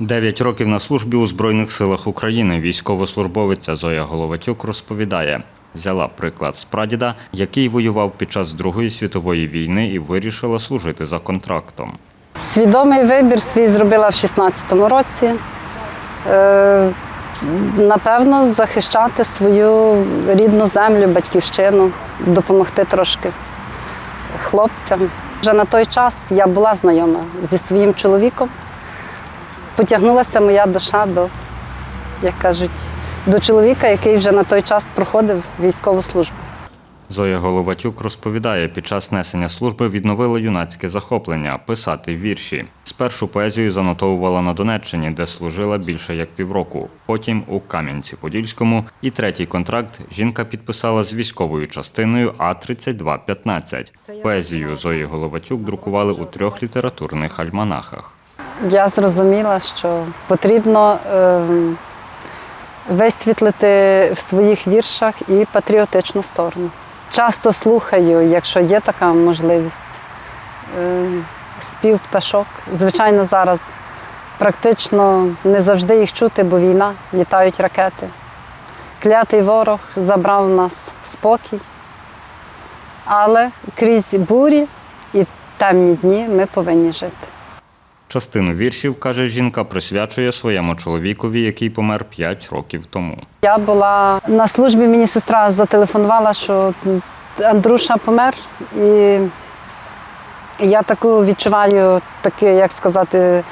Дев'ять років на службі у Збройних силах України військовослужбовиця Зоя Головатюк розповідає, взяла приклад з прадіда, який воював під час Другої світової війни і вирішила служити за контрактом. Свідомий вибір свій зробила в 16-му році. Е, напевно, захищати свою рідну землю, батьківщину, допомогти трошки хлопцям. Вже на той час я була знайома зі своїм чоловіком. Потягнулася моя душа до, як кажуть, до чоловіка, який вже на той час проходив військову службу. Зоя Головатюк розповідає, під час несення служби відновила юнацьке захоплення писати вірші. Спершу поезію занотовувала на Донеччині, де служила більше як півроку. Потім у Кам'янці-Подільському. І третій контракт жінка підписала з військовою частиною А 3215 Поезію Зої Головатюк друкували у трьох літературних альманахах. Я зрозуміла, що потрібно е, висвітлити в своїх віршах і патріотичну сторону. Часто слухаю, якщо є така можливість, е, спів пташок. Звичайно, зараз практично не завжди їх чути, бо війна, літають ракети. Клятий ворог забрав у нас спокій. Але крізь бурі і темні дні ми повинні жити. Частину віршів, каже жінка, присвячує своєму чоловікові, який помер 5 років тому. Я була на службі, мені сестра зателефонувала, що Андруша помер. І я таку відчуваю, таке, як сказати,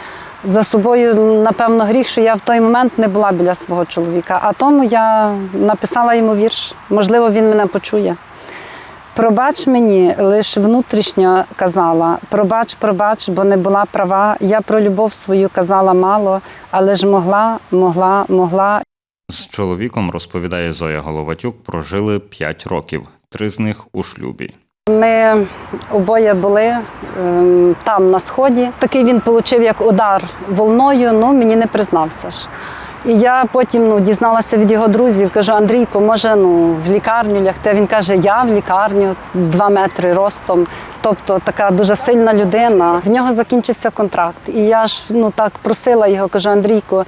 за собою, напевно, гріх, що я в той момент не була біля свого чоловіка. А тому я написала йому вірш. Можливо, він мене почує. Пробач мені, лиш внутрішньо казала, пробач, пробач, бо не була права. Я про любов свою казала мало, але ж могла, могла, могла З чоловіком, розповідає Зоя Головатюк, прожили 5 років, три з них у шлюбі. Ми обоє були ем, там на сході. Такий він отримав як удар волною, ну мені не признався ж. І я потім ну, дізналася від його друзів, кажу, Андрійко, може ну, в лікарню лягти. Він каже, я в лікарню, два метри ростом. Тобто така дуже сильна людина. В нього закінчився контракт. І я ж ну, так просила його, кажу, Андрійко,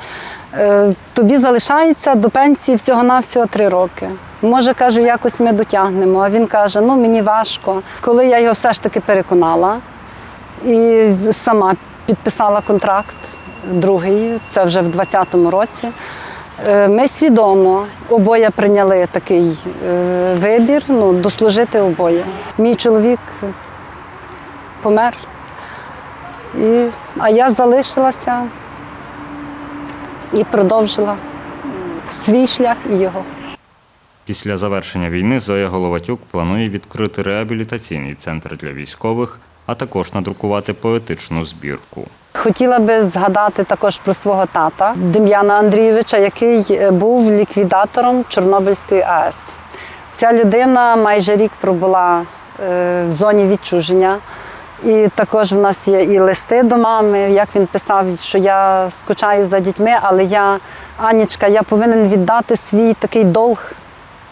е, тобі залишається до пенсії всього-навсього три роки. Може, кажу, якось ми дотягнемо. А він каже, ну мені важко. Коли я його все ж таки переконала і сама підписала контракт другий, це вже в 20-му році. е, Ми свідомо обоє прийняли такий е, вибір, ну, дослужити обоє. Мій чоловік помер, і, а я залишилася і продовжила свій шлях і його. Після завершення війни Зоя Головатюк планує відкрити реабілітаційний центр для військових, а також надрукувати поетичну збірку. Хотіла би згадати також про свого тата Дем'яна Андрійовича, який е, був ліквідатором Чорнобильської АЕС. Ця людина майже рік пробула е, в зоні відчуження. І також в нас є і листи до мами, як він писав, що я скучаю за дітьми, але я, Анічка, я повинен віддати свій такий долг.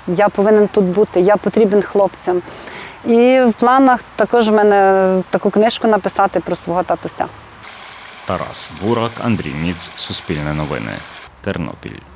Я повинен тут бути, я потрібен хлопцям. І в планах також в мене таку книжку написати про свого татуся. Тарас Бурак, Андрій Міц, Суспільне новини, Тернопіль.